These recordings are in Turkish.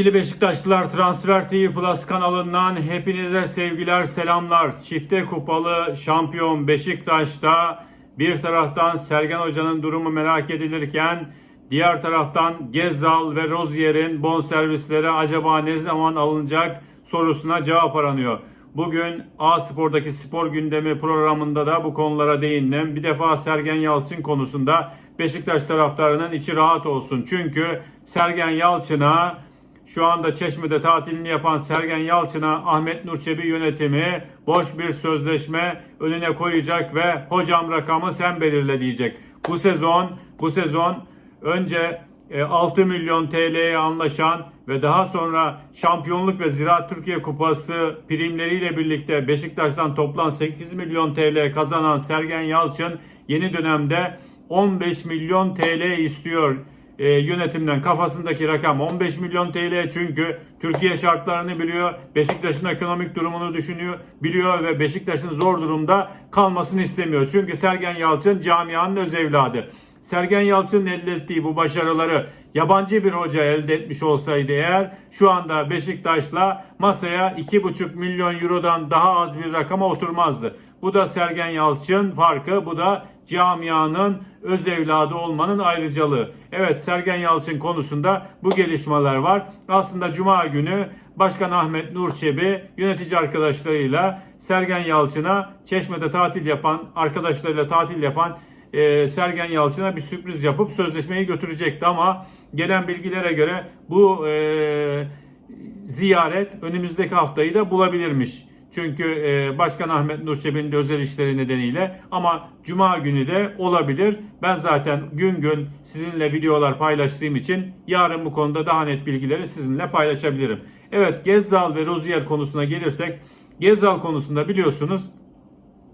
Sevgili Beşiktaşlılar Transfer TV Plus kanalından hepinize sevgiler selamlar. Çifte kupalı şampiyon Beşiktaş'ta bir taraftan Sergen Hoca'nın durumu merak edilirken diğer taraftan Gezzal ve Rozier'in bonservisleri acaba ne zaman alınacak sorusuna cevap aranıyor. Bugün A Spor'daki spor gündemi programında da bu konulara değindim. Bir defa Sergen Yalçın konusunda Beşiktaş taraftarının içi rahat olsun. Çünkü Sergen Yalçın'a şu anda Çeşme'de tatilini yapan Sergen Yalçın'a Ahmet Nur Çebi yönetimi boş bir sözleşme önüne koyacak ve hocam rakamı sen belirle diyecek. Bu sezon bu sezon önce e, 6 milyon TL'ye anlaşan ve daha sonra şampiyonluk ve Ziraat Türkiye Kupası primleriyle birlikte Beşiktaş'tan toplam 8 milyon TL kazanan Sergen Yalçın yeni dönemde 15 milyon TL istiyor e, yönetimden kafasındaki rakam 15 milyon TL çünkü Türkiye şartlarını biliyor, Beşiktaş'ın ekonomik durumunu düşünüyor, biliyor ve Beşiktaş'ın zor durumda kalmasını istemiyor. Çünkü Sergen Yalçın camianın öz evladı. Sergen Yalçın'ın elde ettiği bu başarıları yabancı bir hoca elde etmiş olsaydı eğer şu anda Beşiktaş'la masaya 2,5 milyon eurodan daha az bir rakama oturmazdı. Bu da Sergen Yalçın farkı, bu da camianın öz evladı olmanın ayrıcalığı. Evet Sergen Yalçın konusunda bu gelişmeler var. Aslında Cuma günü Başkan Ahmet Nur Çebi yönetici arkadaşlarıyla Sergen Yalçın'a Çeşme'de tatil yapan, arkadaşlarıyla tatil yapan e, Sergen Yalçın'a bir sürpriz yapıp sözleşmeyi götürecekti ama gelen bilgilere göre bu e, ziyaret önümüzdeki haftayı da bulabilirmiş. Çünkü e, Başkan Ahmet Nur Çebi'nin de özel işleri nedeniyle ama Cuma günü de olabilir. Ben zaten gün gün sizinle videolar paylaştığım için yarın bu konuda daha net bilgileri sizinle paylaşabilirim. Evet Gezzal ve Rozier konusuna gelirsek Gezzal konusunda biliyorsunuz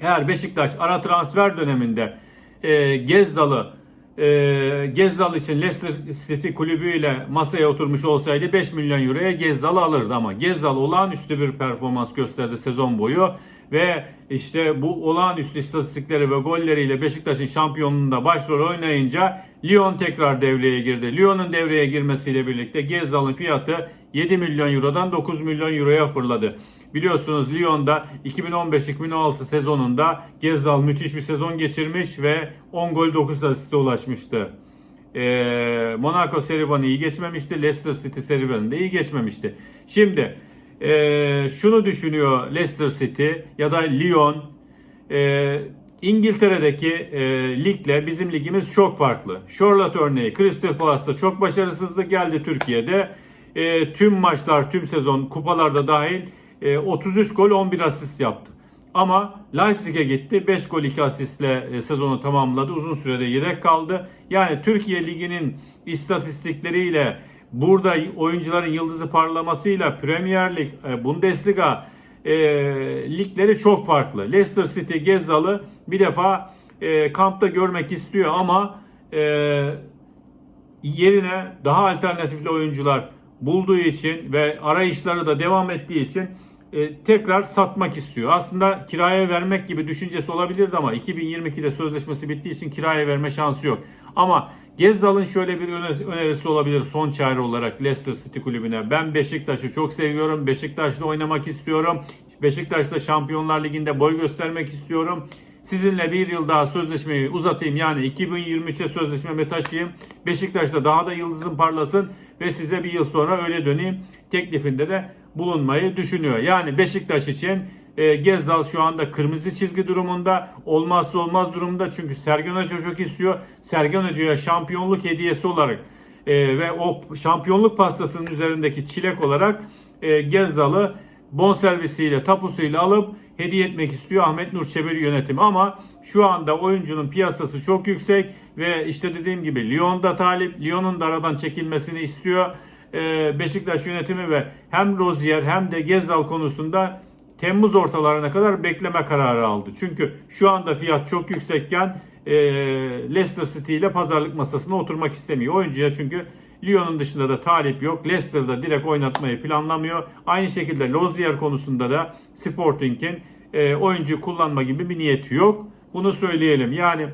eğer Beşiktaş ara transfer döneminde e, Gezzal'ı e, Gezzal için Leicester City kulübüyle masaya oturmuş olsaydı 5 milyon euroya Gezzal'ı alırdı ama Gezzal olağanüstü bir performans gösterdi sezon boyu ve işte bu olağanüstü istatistikleri ve golleriyle Beşiktaş'ın şampiyonluğunda başrol oynayınca Lyon tekrar devreye girdi. Lyon'un devreye girmesiyle birlikte Gezzal'ın fiyatı 7 milyon eurodan 9 milyon euroya fırladı. Biliyorsunuz Lyon'da 2015-2016 sezonunda Gezzal müthiş bir sezon geçirmiş ve 10 gol 9 asiste ulaşmıştı. Ee, Monaco serüvanı iyi geçmemişti. Leicester City serüvanı da iyi geçmemişti. Şimdi ee, şunu düşünüyor Leicester City ya da Lyon. Ee, İngiltere'deki e, ligle bizim ligimiz çok farklı. Charlotte örneği Crystal Palace'da çok başarısızdı geldi Türkiye'de. E, tüm maçlar, tüm sezon kupalarda dahil e, 33 gol 11 asist yaptı. Ama Leipzig'e gitti. 5 gol 2 asistle e, sezonu tamamladı. Uzun sürede yedek kaldı. Yani Türkiye Ligi'nin istatistikleriyle burada oyuncuların yıldızı parlamasıyla Premier Lig, e, Bundesliga e, ligleri çok farklı. Leicester City Gezzal'ı bir defa e, kampta görmek istiyor ama e, yerine daha alternatifli oyuncular bulduğu için ve arayışları da devam ettiği için e, tekrar satmak istiyor. Aslında kiraya vermek gibi düşüncesi olabilirdi ama 2022'de sözleşmesi bittiği için kiraya verme şansı yok. Ama Gezzal'ın şöyle bir önerisi olabilir son çare olarak Leicester City kulübüne. Ben Beşiktaş'ı çok seviyorum. Beşiktaş'la oynamak istiyorum. Beşiktaş'la Şampiyonlar Ligi'nde boy göstermek istiyorum. Sizinle bir yıl daha sözleşmeyi uzatayım. Yani 2023'e sözleşmemi taşıyayım. Beşiktaş'ta daha da yıldızım parlasın ve size bir yıl sonra öyle döneyim. Teklifinde de bulunmayı düşünüyor. Yani Beşiktaş için e, Gezzal şu anda kırmızı çizgi durumunda. Olmazsa olmaz durumda. Çünkü Sergen Hoca çok istiyor. Sergen Hoca'ya şampiyonluk hediyesi olarak e, ve o şampiyonluk pastasının üzerindeki çilek olarak e, Gezzal'ı bonservisiyle, tapusuyla alıp hediye etmek istiyor Ahmet Nur Çebi yönetimi ama şu anda oyuncunun piyasası çok yüksek ve işte dediğim gibi Lyon'da talip, Lyon'un da aradan çekilmesini istiyor. Ee, Beşiktaş yönetimi ve hem Rozier hem de Gezzal konusunda Temmuz ortalarına kadar bekleme kararı aldı. Çünkü şu anda fiyat çok yüksekken e, Leicester City ile pazarlık masasına oturmak istemiyor. Oyuncuya çünkü Lyon'un dışında da talip yok. Leicester'da direkt oynatmayı planlamıyor. Aynı şekilde Lozier konusunda da Sporting'in e, oyuncu kullanma gibi bir niyeti yok. Bunu söyleyelim. Yani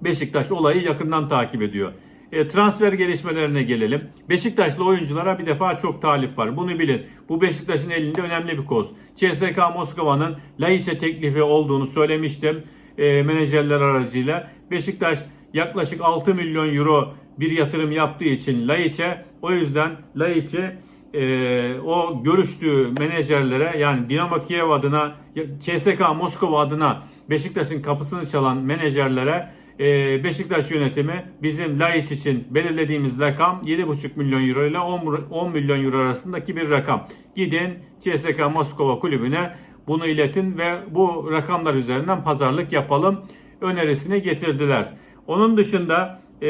Beşiktaş olayı yakından takip ediyor. E, transfer gelişmelerine gelelim. Beşiktaşlı oyunculara bir defa çok talip var. Bunu bilin. Bu Beşiktaş'ın elinde önemli bir koz. CSK Moskova'nın Laiç'e teklifi olduğunu söylemiştim. E, menajerler aracıyla. Beşiktaş yaklaşık 6 milyon euro bir yatırım yaptığı için Laiç'e o yüzden Laiç'i e, o görüştüğü menajerlere yani Dinamo Kiev adına CSK Moskova adına Beşiktaş'ın kapısını çalan menajerlere e, Beşiktaş yönetimi bizim Laiç için belirlediğimiz rakam 7,5 milyon euro ile 10, 10 milyon euro arasındaki bir rakam. Gidin CSK Moskova kulübüne bunu iletin ve bu rakamlar üzerinden pazarlık yapalım önerisini getirdiler. Onun dışında e,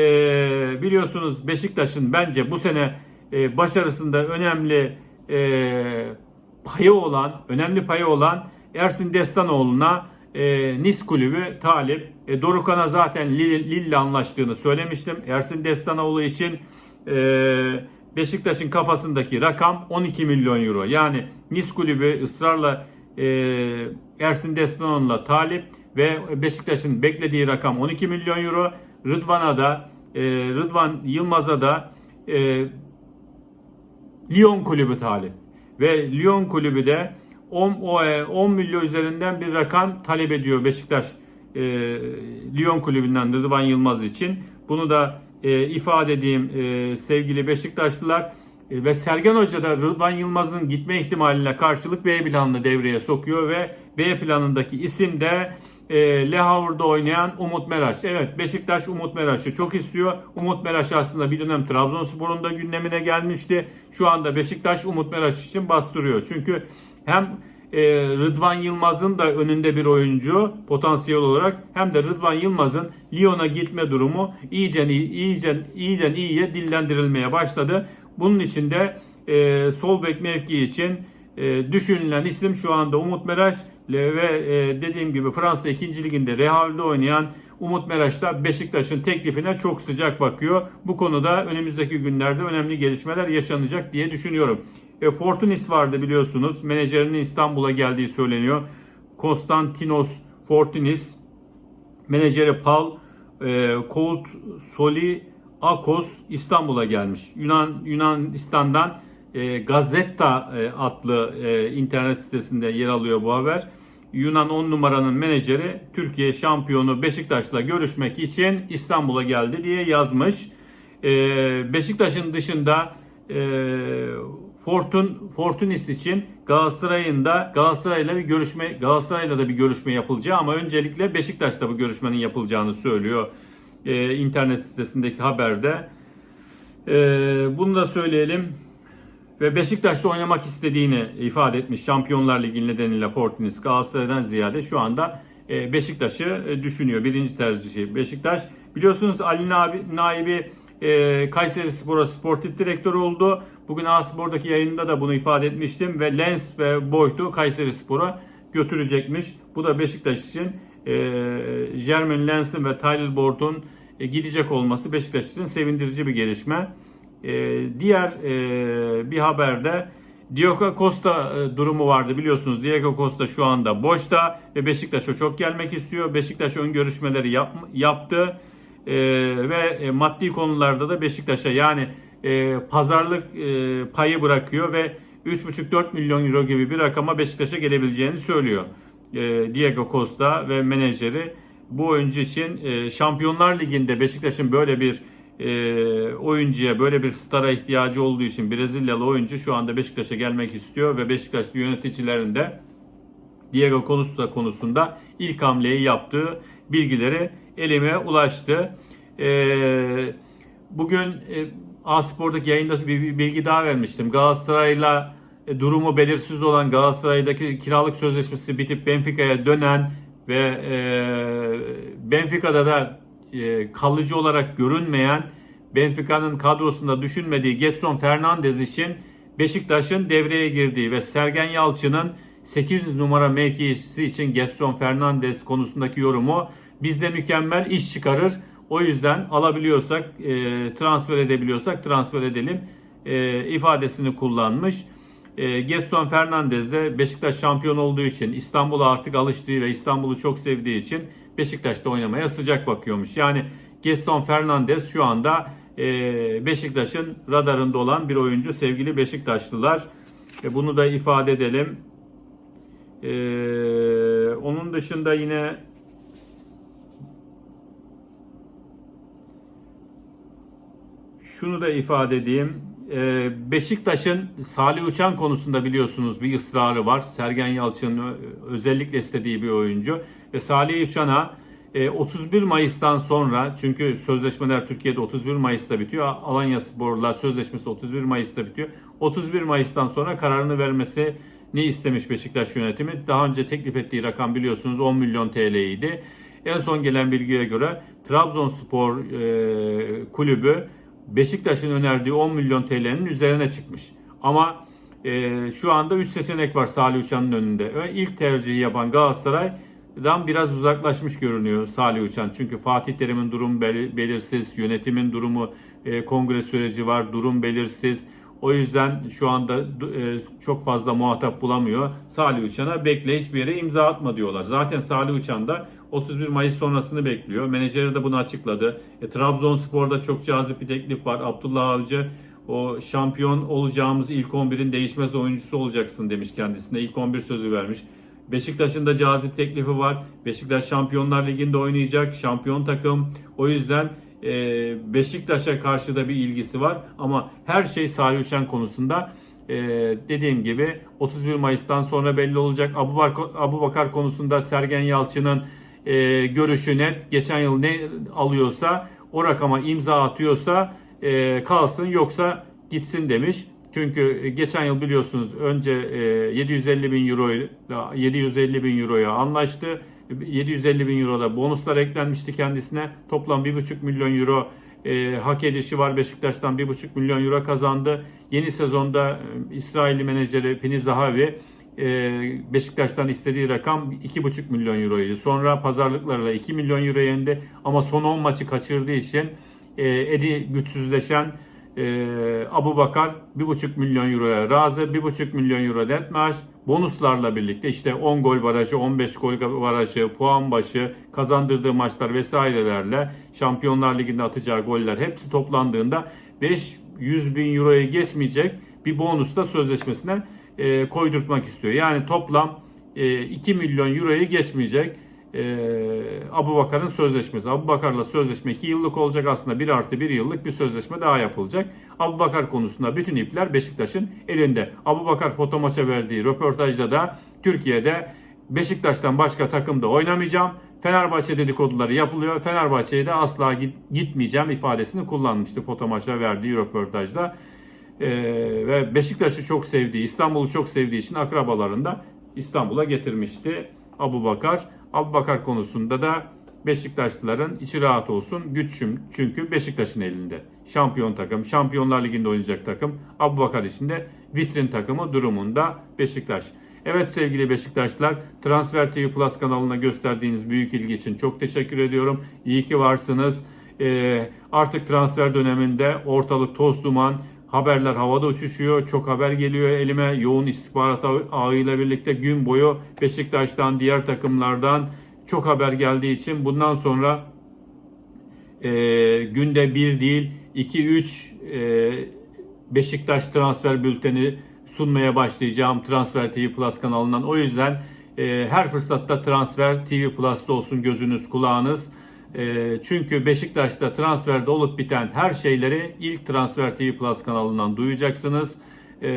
biliyorsunuz Beşiktaş'ın bence bu sene e, başarısında önemli e, payı olan, önemli payı olan Ersin Destanoğlu'na e, Nis kulübü talip. E, Dorukan'a zaten Lille, Lille anlaştığını söylemiştim. Ersin Destanoğlu için e, Beşiktaş'ın kafasındaki rakam 12 milyon euro. Yani Nis kulübü ısrarla e, Ersin Destanoğlu'na talip ve Beşiktaş'ın beklediği rakam 12 milyon euro. Rıdvan'a da e, Rıdvan Yılmaz'a da e, Lyon kulübü talip. Ve Lyon kulübü de 10, 10 milyon üzerinden bir rakam talep ediyor Beşiktaş e, Lyon kulübünden Rıdvan Yılmaz için. Bunu da e, ifade edeyim e, sevgili Beşiktaşlılar. E, ve Sergen Hoca da Rıdvan Yılmaz'ın gitme ihtimaline karşılık B planını devreye sokuyor ve B planındaki isim de e, Le Havre'da oynayan Umut Meraş. Evet Beşiktaş Umut Meraş'ı çok istiyor. Umut Meraş aslında bir dönem Trabzonspor'un da gündemine gelmişti. Şu anda Beşiktaş Umut Meraş için bastırıyor. Çünkü hem e, Rıdvan Yılmaz'ın da önünde bir oyuncu potansiyel olarak hem de Rıdvan Yılmaz'ın Lyon'a gitme durumu iyice iyice iyiden iyiye dillendirilmeye başladı. Bunun için de e, sol bek mevkii için e, düşünülen isim şu anda Umut Meraş ve e, dediğim gibi Fransa 2. liginde Rehal'de oynayan Umut Meraş da Beşiktaş'ın teklifine çok sıcak bakıyor. Bu konuda önümüzdeki günlerde önemli gelişmeler yaşanacak diye düşünüyorum. E, Fortunis vardı biliyorsunuz. Menajerinin İstanbul'a geldiği söyleniyor. Konstantinos Fortunis, menajeri Paul e, Kout Soli Akos İstanbul'a gelmiş. Yunan Yunanistan'dan e, Gazetta e, adlı e, internet sitesinde yer alıyor bu haber. Yunan 10 numaranın menajeri Türkiye şampiyonu Beşiktaş'la görüşmek için İstanbul'a geldi diye yazmış. E, Beşiktaş'ın dışında e, Fortun Fortunis için Galatasaray'ın da Galatasaray'la bir görüşme Galatasaray'la da bir görüşme yapılacağı ama öncelikle Beşiktaş'ta bu görüşmenin yapılacağını söylüyor e, internet sitesindeki haberde. E, bunu da söyleyelim ve Beşiktaş'ta oynamak istediğini ifade etmiş Şampiyonlar Ligi nedeniyle Fortunis Galatasaray'dan ziyade şu anda e, Beşiktaş'ı e, düşünüyor. Birinci tercihi Beşiktaş. Biliyorsunuz Ali Naibi e, Kayseri Spor'a sportif direktör oldu. Bugün A-Spor'daki yayında da bunu ifade etmiştim ve Lens ve Boyd'u Kayseri Spor'a götürecekmiş. Bu da Beşiktaş için e, Jermaine Lens'in ve Tyler Boyd'un e, gidecek olması Beşiktaş için sevindirici bir gelişme. E, diğer e, bir haberde Diego Costa e, durumu vardı biliyorsunuz. Diego Costa şu anda boşta ve Beşiktaş'a çok gelmek istiyor. Beşiktaş ön görüşmeleri yap, yaptı e, ve e, maddi konularda da Beşiktaş'a yani e, pazarlık e, payı bırakıyor ve 3,5-4 milyon euro gibi bir rakama Beşiktaş'a gelebileceğini söylüyor. E, Diego Costa ve menajeri bu oyuncu için e, Şampiyonlar Ligi'nde Beşiktaş'ın böyle bir e, oyuncuya böyle bir stara ihtiyacı olduğu için Brezilyalı oyuncu şu anda Beşiktaş'a gelmek istiyor ve Beşiktaşlı yöneticilerin de Diego Costa konusunda ilk hamleyi yaptığı bilgileri elime ulaştı. E, bugün e, A-Spor'daki yayında bir bilgi daha vermiştim. Galatasaray'la e, durumu belirsiz olan Galatasaray'daki kiralık sözleşmesi bitip Benfica'ya dönen ve e, Benfica'da da e, kalıcı olarak görünmeyen Benfica'nın kadrosunda düşünmediği Getson Fernandez için Beşiktaş'ın devreye girdiği ve Sergen Yalçın'ın 800 numara mevkisi için Getson Fernandez konusundaki yorumu bizde mükemmel iş çıkarır. O yüzden alabiliyorsak, e, transfer edebiliyorsak transfer edelim e, ifadesini kullanmış. E, Getson Fernandez de Beşiktaş şampiyon olduğu için İstanbul'a artık alıştığı ve İstanbul'u çok sevdiği için Beşiktaş'ta oynamaya sıcak bakıyormuş. Yani Getson Fernandez şu anda e, Beşiktaş'ın radarında olan bir oyuncu sevgili Beşiktaşlılar. E, bunu da ifade edelim. E, onun dışında yine şunu da ifade edeyim. Ee, Beşiktaş'ın Salih Uçan konusunda biliyorsunuz bir ısrarı var. Sergen Yalçın'ın özellikle istediği bir oyuncu. Ve Salih Uçan'a e, 31 Mayıs'tan sonra çünkü sözleşmeler Türkiye'de 31 Mayıs'ta bitiyor. Alanya Sporlar sözleşmesi 31 Mayıs'ta bitiyor. 31 Mayıs'tan sonra kararını vermesi ne istemiş Beşiktaş yönetimi? Daha önce teklif ettiği rakam biliyorsunuz 10 milyon TL idi. En son gelen bilgiye göre Trabzonspor e, kulübü Beşiktaş'ın önerdiği 10 milyon TL'nin üzerine çıkmış. Ama e, şu anda 3 seçenek var Salih Uçan'ın önünde. İlk tercihi yapan Galatasaray'dan biraz uzaklaşmış görünüyor Salih Uçan. Çünkü Fatih Terim'in durumu bel- belirsiz, yönetimin durumu, e, kongre süreci var, durum belirsiz. O yüzden şu anda e, çok fazla muhatap bulamıyor. Salih Uçan'a bekle hiçbir yere imza atma diyorlar. Zaten Salih Uçan da 31 Mayıs sonrasını bekliyor. Menajeri de bunu açıkladı. E, Trabzonspor'da çok cazip bir teklif var. Abdullah Avcı o şampiyon olacağımız ilk 11'in değişmez oyuncusu olacaksın demiş kendisine. İlk 11 sözü vermiş. Beşiktaş'ın da cazip teklifi var. Beşiktaş Şampiyonlar Ligi'nde oynayacak. Şampiyon takım. O yüzden e, Beşiktaş'a karşı da bir ilgisi var. Ama her şey Salih Uçan konusunda e, dediğim gibi 31 Mayıs'tan sonra belli olacak. Abu, Bakar, Abu Bakar konusunda Sergen Yalçın'ın e, görüşü net. Geçen yıl ne alıyorsa o rakama imza atıyorsa e, kalsın yoksa gitsin demiş. Çünkü geçen yıl biliyorsunuz önce e, 750 bin euro 750 bin euroya anlaştı. 750 bin euro da bonuslar eklenmişti kendisine. Toplam 1,5 milyon euro e, hak edişi var. Beşiktaş'tan 1,5 milyon euro kazandı. Yeni sezonda e, İsrailli menajeri Pini Zahavi e, Beşiktaş'tan istediği rakam 2,5 milyon euroydu. Sonra pazarlıklarla 2 milyon euro yendi. Ama son 10 maçı kaçırdığı için e, Edi güçsüzleşen e, Abu Bakar 1,5 milyon euroya razı. 1,5 milyon euro net maaş. Bonuslarla birlikte işte 10 gol barajı, 15 gol barajı, puan başı, kazandırdığı maçlar vesairelerle Şampiyonlar Ligi'nde atacağı goller hepsi toplandığında 500 bin euroya geçmeyecek bir bonusla sözleşmesine e, koydurtmak istiyor. Yani toplam e, 2 milyon euroyu geçmeyecek e, Abu Bakar'ın sözleşmesi. Abu Bakar'la sözleşme 2 yıllık olacak aslında 1 artı 1 yıllık bir sözleşme daha yapılacak. Abu Bakar konusunda bütün ipler Beşiktaş'ın elinde. Abu Bakar foto maça verdiği röportajda da Türkiye'de Beşiktaş'tan başka takımda oynamayacağım. Fenerbahçe dedikoduları yapılıyor. Fenerbahçe'ye de asla git- gitmeyeceğim ifadesini kullanmıştı foto maça verdiği röportajda. Ee, ve Beşiktaş'ı çok sevdiği, İstanbul'u çok sevdiği için akrabalarını da İstanbul'a getirmişti Abu Bakar. Abu Bakar konusunda da Beşiktaşlıların içi rahat olsun. Güç çün- çünkü Beşiktaş'ın elinde. Şampiyon takım, Şampiyonlar Ligi'nde oynayacak takım. Abu Bakar için de vitrin takımı durumunda Beşiktaş. Evet sevgili Beşiktaşlar, Transfer TV Plus kanalına gösterdiğiniz büyük ilgi için çok teşekkür ediyorum. İyi ki varsınız. Ee, artık transfer döneminde ortalık toz duman, haberler havada uçuşuyor. Çok haber geliyor elime. Yoğun istihbarat ağıyla birlikte gün boyu Beşiktaş'tan, diğer takımlardan çok haber geldiği için bundan sonra e, günde bir değil 2-3 e, Beşiktaş transfer bülteni sunmaya başlayacağım Transfer TV Plus kanalından. O yüzden e, her fırsatta Transfer TV Plus'ta olsun gözünüz kulağınız. E, çünkü Beşiktaş'ta transferde olup biten her şeyleri ilk Transfer TV Plus kanalından duyacaksınız. E,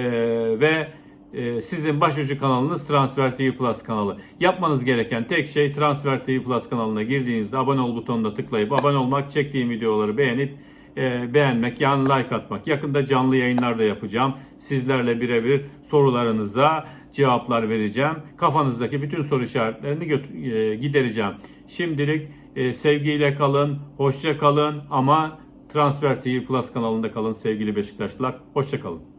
ve e, sizin başucu kanalınız Transfer TV Plus kanalı. Yapmanız gereken tek şey Transfer TV Plus kanalına girdiğinizde abone ol butonuna tıklayıp abone olmak, çektiğim videoları beğenip e, beğenmek, yani like atmak. Yakında canlı yayınlar da yapacağım. Sizlerle birebir sorularınıza cevaplar vereceğim. Kafanızdaki bütün soru işaretlerini e, gidereceğim. Şimdilik e, sevgiyle kalın, hoşça kalın ama Transfer TV Plus kanalında kalın sevgili Beşiktaşlılar. Hoşça kalın.